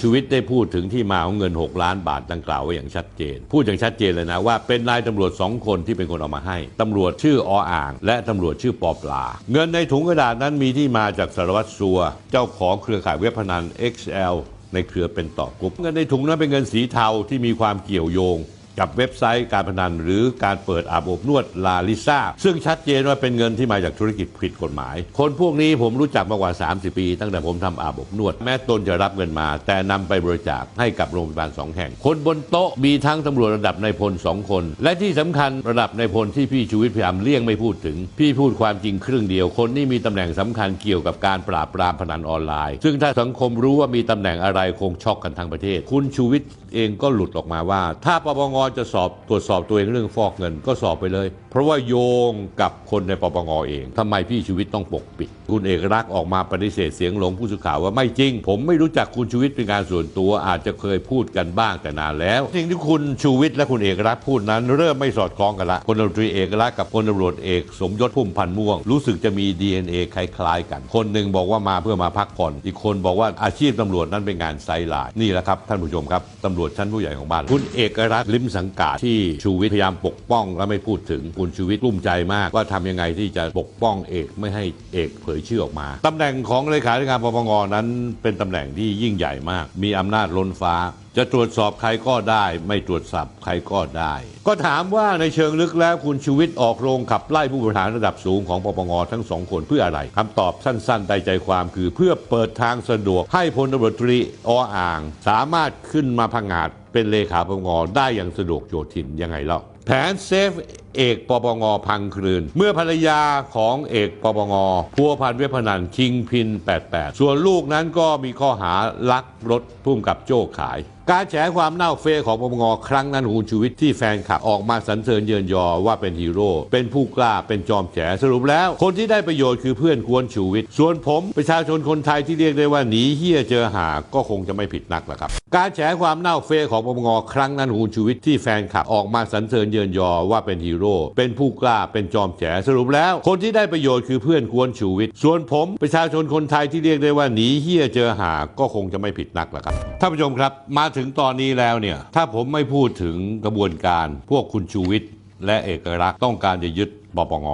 ชูวิทย์ได้พูดถึงที่มาของเงิน 6 ล้านบาทดังกล่าวไว้อย่างชัดเจน พูดอย่างชัดเจนเลยนะว่าเป็นนายตำรวจสองคนที่เป็นคนเอามาให้ตำรวจชื่อออ่าง และตำรวจชื่อปอปลา เงินในถุงกระดาษนั้นมีที่มาจากสารวัตรสัว เจ้าของเครือข่ายเว็บพนัน XL ในเครือเป็นต่อกรุ๊ปเงินในถุงนั้นเป็นเงินสีเทาที่มีความเกี่ยวโยง กับเว็บไซต์การพนัน หรือการเปิดอาบอบนวดลาลิซ่าซึ่งชัดเจนว่าเป็นเงินที่มาจากธุรกิจผิดกฎหมาย คนพวกนี้ผมรู้จักมากกว่า 30 ปี ตั้งแต่ผมทำอาบอบนวด แม้ตนจะรับเงินมา แต่นำไปบริจาคให้กับโรงพยาบาลสองแห่ง คนบนโต๊ะมีทั้งตำรวจระดับนายพลสองคน และที่สำคัญระดับนายพลที่พี่ชูวิทย์พยายามเลี่ยงไม่พูดถึง พี่พูดความจริงครึ่งเดียว คนนี้มีตำแหน่งสำคัญเกี่ยวกับการปราบปรามพนันออนไลน์ ซึ่งถ้าสังคมรู้ว่ามีตำแหน่งอะไรคงช็อกกันทั้งประเทศ คุณชูวิทย์ เองก็หลุดออกมาว่า ถ้าปปงจะสอบตรวจสอบตัวเองเรื่องฟอกเงินก็สอบไปเลย เพราะว่าโยงกับคนในปปงเองทำไมพี่ชูวิทย์ต้องปกปิด คุณเอกลักษณ์ออกมาปฏิเสธเสียงหลงผู้สื่อข่าวว่าไม่จริง ผมไม่รู้จักคุณชูวิทย์เป็นการส่วนตัวอาจจะเคยพูดกันบ้างแต่นานแล้ว สิ่งที่คุณชูวิทย์และคุณเอกลักษณ์พูดนั้น เริ่มไม่สอดคล้องกันละพลตำรวจเอกลักษณ์กับพลตำรวจเอกสมยศพุ่มพันธ์ม่วง รู้สึกจะมี DNA คล้ายๆ กัน คนหนึ่งบอกว่ามาเพื่อมาพักผ่อน อีกคนบอกว่าอาชีพตำรวจนั้นเป็นงานไซไลน์นี่แหละครับท่านผู้ชมครับตำรวจชั้นผู้ใหญ่ของบ้าน คุณเอกรัตลิ้มสังกาดที่ชูวิทย์พยายามปกป้องและไม่พูดถึงคุณชูวิทย์รุ่มใจมากว่าทำยังไงที่จะปกป้องเอกไม่ให้เอกเผยชื่อออกมาตำแหน่งของเลขาธิการปปงนั้นเป็นตำแหน่งที่ยิ่งใหญ่มาก มีอำนาจล้นฟ้า จะตรวจสอบใครก็ได้ ไม่ตรวจสอบใครก็ได้ ก็ถามว่าในเชิงลึกแล้วคุณชูวิทย์ออกโรงขับไล่ผู้บริหารระดับสูงของปปงทั้งสองคนเพื่ออะไรคำตอบสั้นๆใจใจความคือเพื่อเปิดทางสะดวกให้พลตำรวจตรีออ่าง สามารถขึ้นมาพังงาดเป็นเลขาปปงได้อย่างสะดวกโจทินยังไงเล่าแผนเซฟ เอกปปงพังคลืน เมื่อภรรยาของเอกปปงพัวพันเว็บพนันคิงพิน 88 ส่วนลูกนั้นก็มีข้อหาลักรถพุ่มกับโจ้ขาย การแฉความเน่าเฟะของปปงครั้งนั้นของคุณชูวิทย์ที่แฟนคลับออกมาสรรเสริญเยินยอว่าเป็นฮีโร่ เป็นผู้กล้าเป็นจอมแฉสรุปแล้ว คนที่ได้ประโยชน์คือเพื่อนกวนชูวิทย์ส่วนผมประชาชนคนไทยที่เรียกได้ว่าหนีเฮี้ยเจอหาก็คงจะไม่ผิดนักละครับ การแฉความเน่าเฟะของปปงครั้งนั้นของคุณชูวิทย์ที่แฟนคลับออกมาสรรเสริญเยินยอว่าเป็นฮีโร่เป็นผู้กล้าเป็นจอมแฉสรุปแล้ว คนที่ได้ประโยชน์คือเพื่อนกวนชูวิทย์ส่วนผมประชาชนคนไทยที่เรียกได้ว่าหนีเฮียเจอหาก็คงจะไม่ผิดนักละครับท่านผู้ชมครับมาถึงตอนนี้แล้วเนี่ยถ้าผมไม่พูดถึงกระบวนการ พวกคุณชูวิทย์และเอกลักษณ์ต้องการจะยึดปปง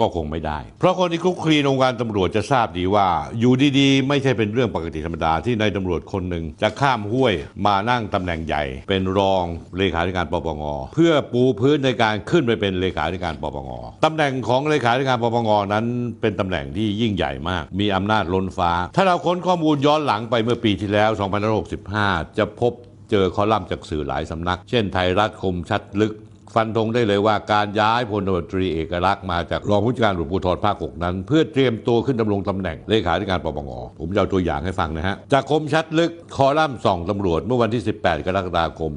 ก็คงไม่ได้ เพราะคนที่คุกคลีในวงการตำรวจจะทราบดีว่า อยู่ดีๆ ไม่ใช่เป็นเรื่องปกติธรรมดาที่นายตำรวจคนหนึ่งจะข้ามห้วยมานั่งตำแหน่งใหญ่ เป็นรองเลขาธิการปปงเพื่อปูพื้นในการขึ้นไปเป็นเลขาธิการปปงตำแหน่งของเลขาธิการปปงนั้น เป็นตำแหน่งที่ยิ่งใหญ่มาก มีอำนาจล้นฟ้า ถ้าเราค้นข้อมูลย้อนหลังไปเมื่อปีที่แล้ว 2565 จะพบเจอคอลัมน์จากสื่อหลายสำนัก เช่นไทยรัฐคมชัดลึก ฟันธงได้เลยว่าการย้ายพลตรตรีเอกลักษณ์มาจากรองผู้จัดการตำรวจภูธรภาค6นั้น เพื่อเตรียมตัวขึ้นดำรงตำแหน่งเลขาธิการปปงผมจะเอาตัวอย่างให้ฟังนะฮะ จากคมชัดลึกคอลัมน์ส่องตำรวจเมื่อวันที่ 18 กรกฎาคม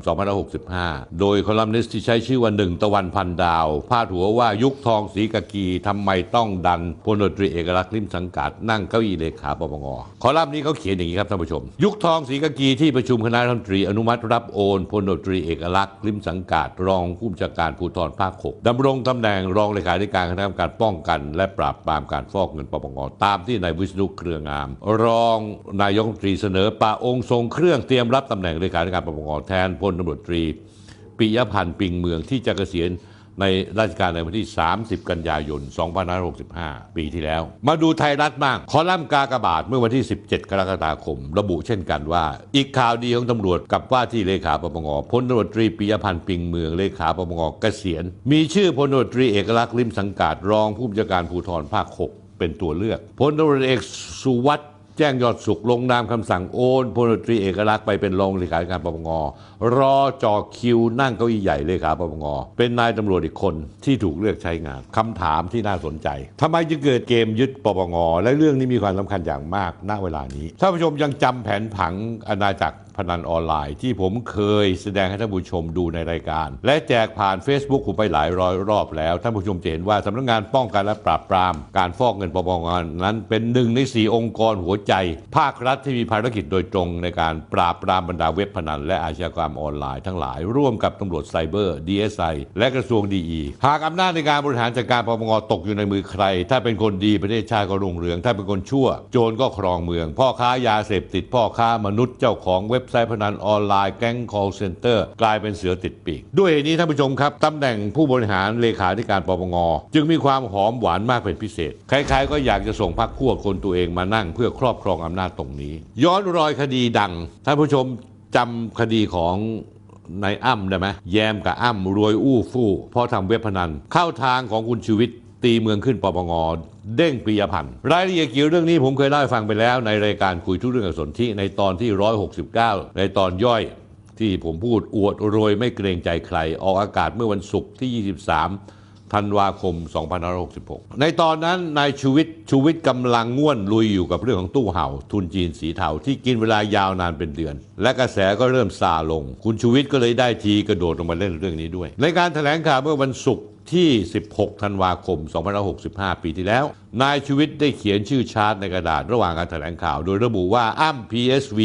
2565 โดยคอลัมนิสต์ที่ใช้ชื่อว่าหนึ่งตะวันพันดาว พาดหัวว่ายุคทองสีกากีทำไมต้องดันพลตรีเอกลักษณ์ลิมสังกัดนั่งเก้าอี้เลขาปปงคอลัมน์นี้เขาเขียนอย่างนี้ครับท่านผู้ชม ยุคทองสีกากีที่ประชุมคณะรัฐมนตรีอนุมัติรับโอนพลตำรวจตรีเอกลักษณ์ลิมสังกัดรองผู้บัญชาการภูธรภาค6ดำรงตำแหน่งรองเลขาธิการคณะกรรมการป้องกัน และปราบปรามการฟอกเงินปปงตามที่นายวิษณุเครืองาม รองนายกรัฐมนตรีเสนอป่าองค์ทรงเครื่องเตรียมรับตำแหน่งเลขาธิการปปงแทนพลตำรวจตรีปิยพันธ์ปิงเมืองที่จะเกษียณ ในราชการในวันที่ 30 กันยายน 2565 ปีที่แล้ว มาดูไทยรัฐบ้าง คอลัมน์กากบาทเมื่อวันที่ 17 กรกฎาคม ระบุเช่นกันว่า อีกข่าวดีของตำรวจกับว่าที่เลขาปปงพลตำรวจตรีปิยพันธ์ปิงเมืองเลขาปปงเกษียณ มีชื่อพลตำรวจตรีเอกลักษณ์ลิมสังกัดรองผู้บัญชาการภูธรภาค 6 เป็นตัวเลือกพลตำรวจเอกสุวัสด์ แจ้งยอดสุขลงนามคำสั่งโอนพลตรีเอกลักษณ์ไปเป็นรองเลขาธิการปปงรอจอคิวนั่งเก้าอี้ใหญ่เลขาปปงเป็นนายตำรวจอีกคนที่ถูกเลือกใช้งานคำถามที่น่าสนใจทำไมจึงเกิดเกมยึดปปงและเรื่องนี้มีความสำคัญอย่างมากณเวลานี้ท่านผู้ชมยังจำแผนผังอาณาจักร พนันออนไลน์ ที่ผมเคยแสดงให้ท่านผู้ชมดูในรายการ และแจกผ่าน Facebook ผมไปหลายร้อยรอบแล้ว ท่านผู้ชมจะเห็นว่าสำนักงานป้องกันและปราบปราม การฟอกเงินปปงนั้นเป็นหนึ่งในสี่องค์กรหัวใจ ภาครัฐที่มีภารกิจโดยตรงในการปราบปรามบรรดาเว็บพนัน และอาชญากรรมออนไลน์ทั้งหลาย ร่วมกับตำรวจไซเบอร์ DSI และกระทรวงดีหากอำนาจในการบริหารจัดการปปงตกอยู่ในมือใคร ถ้าเป็นคนดีประเทศชาติก็รุ่งเรือง ถ้าเป็นคนชั่ว โจรก็ครองเมือง พ่อค้ายาเสพติดพ่อค้ามนุษย์เจ้าของเว็บไซต์พนันออนไลน์แก๊ง call center กลายเป็นเสือติดปีก ด้วยเหตุนี้ท่านผู้ชมครับตำแหน่งผู้บริหารเลขาธิการปปงจึงมีความหอมหวานมากเป็นพิเศษ ใครๆก็อยากจะส่งพรรคพวกคนตัวเองมานั่งเพื่อครอบครองอำนาจตรงนี้ ย้อนรอยคดีดัง ท่านผู้ชมจำคดีของนายอ้ำได้ไหมแยมกับอ้ำรวยอู้ฟู่เพราะทำเว็บพนัน เข้าทางของคุณชูวิทย์ ตีเมืองขึ้นปปงเด้งปิยพันธ์รายละเอียดเกี่ยวเรื่องนี้ผมเคยเล่าให้ฟังไปแล้ว ในรายการคุยทุกเรื่องกับสนที่ในตอนที่ 169 ในตอนย่อยที่ผมพูดอวดรวยไม่เกรงใจใคร ออกอากาศเมื่อวันศุกร์ที่ 23 ธันวาคม 2566 ในตอนนั้นนายชูวิทย์ชูวิทย์กำลังง่วนลุยอยู่กับเรื่องของตู้เห่า ทุนจีนสีเทาที่กินเวลายาวนานเป็นเดือน และกระแสก็เริ่มซาลง คุณชูวิทย์ก็เลยได้ทีกระโดดลงมาเล่นเรื่องนี้ด้วย ในการแถลงข่าวเมื่อวันศุกร์ ที่ 16 ธันวาคม 2565 ปีที่แล้ว นายชูวิทย์ได้เขียนชื่อชาร์ตในกระดาษระหว่างการแถลงข่าว โดยระบุว่าอ้ำ PSV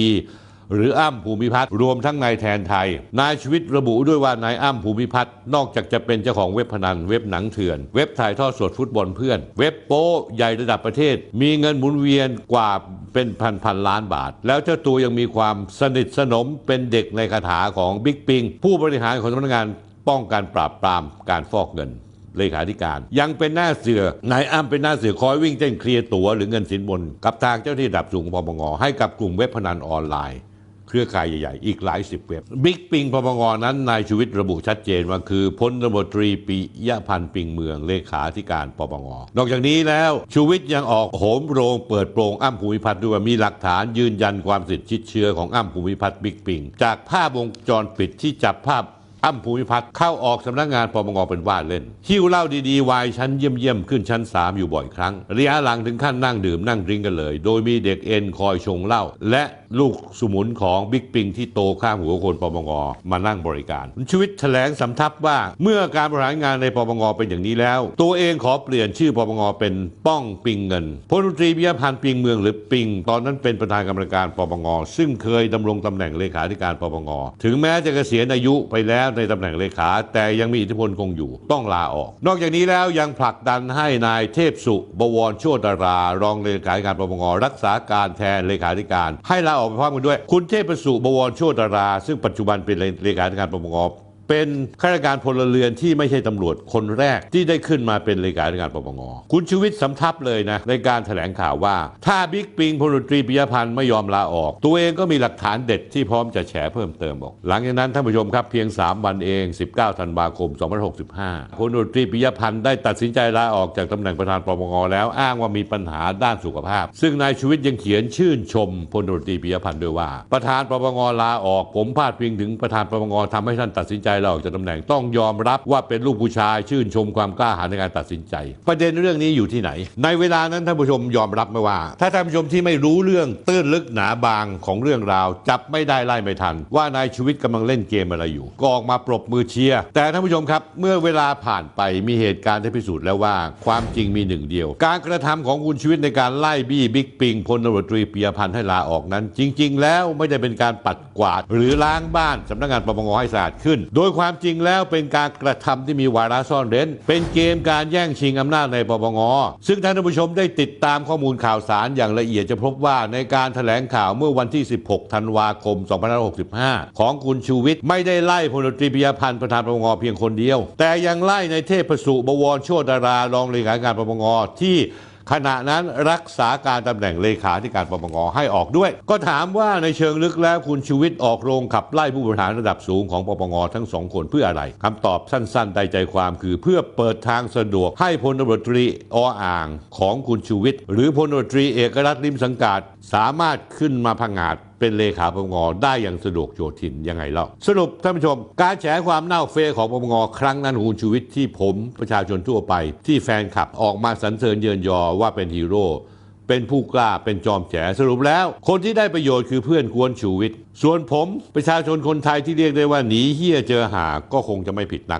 หรืออ้ำภูมิพัฒน์รวมทั้งนายแทนไทย นายชีวิตระบุด้วยว่านายอ้ำภูมิพัฒน์นอกจากจะเป็นเจ้าของเว็บพนันเว็บหนังเถื่อน เว็บถ่ายทอดสดฟุตบอลเพื่อน เว็บโป้ใหญ่ระดับประเทศ มีเงินหมุนเวียนกว่าเป็นพันพันล้านบาท แล้วเจ้าตัวยังมีความสนิทสนมเป็นเด็กในคาถาของบิ๊กปิงผู้บริหารของสำนักงาน ป้องกันปราบปรามการฟอกเงินเลขาธิการ ยังเป็นหน้าเสือนายอ้ำเป็นหน้าเสือคอยวิ่งเต้นเคลียร์ตั๋วหรือเงินสินบน กับทางเจ้าหน้าที่ดับสูงของปปงให้กับกลุ่มเว็บพนันออนไลน์ เครือข่ายใหญ่ๆ อีกหลายสิบเว็บบิ๊กปิงปปงนั้นนายชูวิทย์ระบุชัดเจนว่าคือพลตำรวตรีปิยพันธ์ปิงเมืองเลขาธิการปปงนอกจากนี้แล้วชูวิทย์ยังออกโหมโรงเปิดโปรงอ้ำภูมิพัฒน์ด้วยมีหลักฐานยืนยันความสิทธิชิดเชื้อของอ้ำภูมิพัฒน์บิ๊กปิงจากภาพวงจรปิดที่จับภาพ อ้ำภูมิพัฒน์เข้าออกสำนักงานปปงเป็นว่าเล่นหิ้วเหล้าดีๆวายชั้นเยี่ยมๆ ขึ้นชั้น 3 อยู่บ่อยครั้ง ระยะหลังถึงขั้นนั่งดื่มนั่งริ้งกันเลย โดยมีเด็กเอ็นคอยชงเหล้าและลูกสมุนของบิ๊กปิงที่โตข้ามหัวคนปปงมานั่งบริการชีวิตแถลงสำทับว่า เมื่อการบริหารงานในปปงเป็นอย่างนี้แล้ว ตัวเองขอเปลี่ยนชื่อปปงเป็นป้องปิงเงินพลตรีพิยพันธ์ปิงเมืองหรือปิง ตอนนั้นเป็นประธานกรรมการปปงซึ่งเคยดำรงตำแหน่งเลขาธิการปปงถึงแม้จะเกษียณอายุไปแล้วในตำแหน่งเลขา แต่ยังมีอิทธิพลคงอยู่ต้องลาออก นอกจากนี้แล้วยังผลักดันให้นายเทพสุบวรโชตรา รองเลขาธิการปปงรักษาการแทนเลขาธิการ ให้ลาออกไปพร้อมกันด้วย คุณเทพสุบวรโชตรา ซึ่งปัจจุบันเป็นเลขาธิการปปง เป็นข้าราชการพลเรือนที่ไม่ใช่ตำรวจคนแรกที่ได้ขึ้นมาเป็นเลขาธิการปปงคุณชูวิทย์สำทับเลยนะในการแถลงข่าวว่า ถ้าบิ๊กปิงพลตรีปิยพันธ์ไม่ยอมลาออก ตัวเองก็มีหลักฐานเด็ดที่พร้อมจะแฉเพิ่มเติมบอก หลังจากนั้นท่านผู้ชมครับเพียง 3 วันเอง 19 ธันวาคม 2565พลตรีปิยพันธ์ได้ตัดสินใจลาออกจากตำแหน่งประธานปปงแล้วอ้างว่ามีปัญหาด้านสุขภาพ ซึ่งนายชูวิทย์ยังเขียนชื่นชมพลตรีปิยพันธ์ด้วยว่า ประธานปปงลาออกผมพาดพิงถึงประธานปปงทำให้ท่านตัดสินใจลาออกจากตำแหน่งต้องยอมรับว่าเป็นลูกผู้ชายชื่นชมความกล้าหาญในการตัดสินใจ ประเด็นเรื่องนี้อยู่ที่ไหน ในเวลานั้นท่านผู้ชมยอมรับไหมว่า ถ้าท่านผู้ชมที่ไม่รู้เรื่องตื้นลึกหนาบางของเรื่องราว จับไม่ได้ไล่ไม่ทัน ว่านายชูวิทย์กำลังเล่นเกมอะไรอยู่ ก็ออกมาปรบมือเชียร์แต่ท่านผู้ชมครับ เมื่อเวลาผ่านไปมีเหตุการณ์ที่พิสูจน์แล้วว่า ความจริงมีหนึ่งเดียว การกระทำของคุณชีวิตในการไล่บี้บิ๊กปิงพลตำรวจตรีปิยพันธ์ให้ลาออกนั้น จริง ๆ แล้วไม่ได้เป็นการปัดกวาด หรือล้างบ้านสำนักงานปปงให้สะอาดขึ้น โดยความจริงแล้วเป็นการกระทำที่มีวาระซ่อนเร้น เป็นเกมการแย่งชิงอำนาจในปปง ซึ่งท่านผู้ชมได้ติดตามข้อมูลข่าวสารอย่างละเอียดจะพบว่าในการแถลงข่าวเมื่อวันที่ 16 ธันวาคม 2565 ของคุณชูวิทย์ไม่ได้ไล่พลตรีปิยพันธ์ประธานปปงเพียงคนเดียว แต่ยังไล่ในเทพสุบวรโชตรา รองเลขาธิการปปงที่ ขณะนั้นรักษาการตำแหน่งเลขาธิการปปงให้ออกด้วย ก็ถามว่าในเชิงลึกแล้วคุณชูวิทย์ออกโรงขับไล่ผู้บริหารระดับสูงของปปงทั้งสองคนเพื่ออะไรคำตอบสั้นๆได้ใจความคือเพื่อเปิดทางสะดวกให้พลตำรวจตรีออ่างของคุณชูวิทย์หรือพลตำรวจตรีเอกรัฐริมสังกัดสามารถขึ้นมาพังอาจเป็นเลขาปปงได้อย่างสะดวกโยทินยังไงเล่าสรุปท่านผู้ชม การแฉความเน่าเฟะของปปงครั้งนั้นคุณชูวิทย์ที่ผมประชาชนทั่วไป ที่แฟนคลับออกมาสรรเสริญเยินยอว่าเป็นฮีโร่เป็นผู้กล้าเป็นจอมแฉสรุปแล้ว คนที่ได้ประโยชน์คือเพื่อนกวนชูวิทย์ส่วนผมประชาชนคนไทยที่เรียกได้ว่าหนีเฮี้ยเจอหาก็คงจะไม่ผิดนัก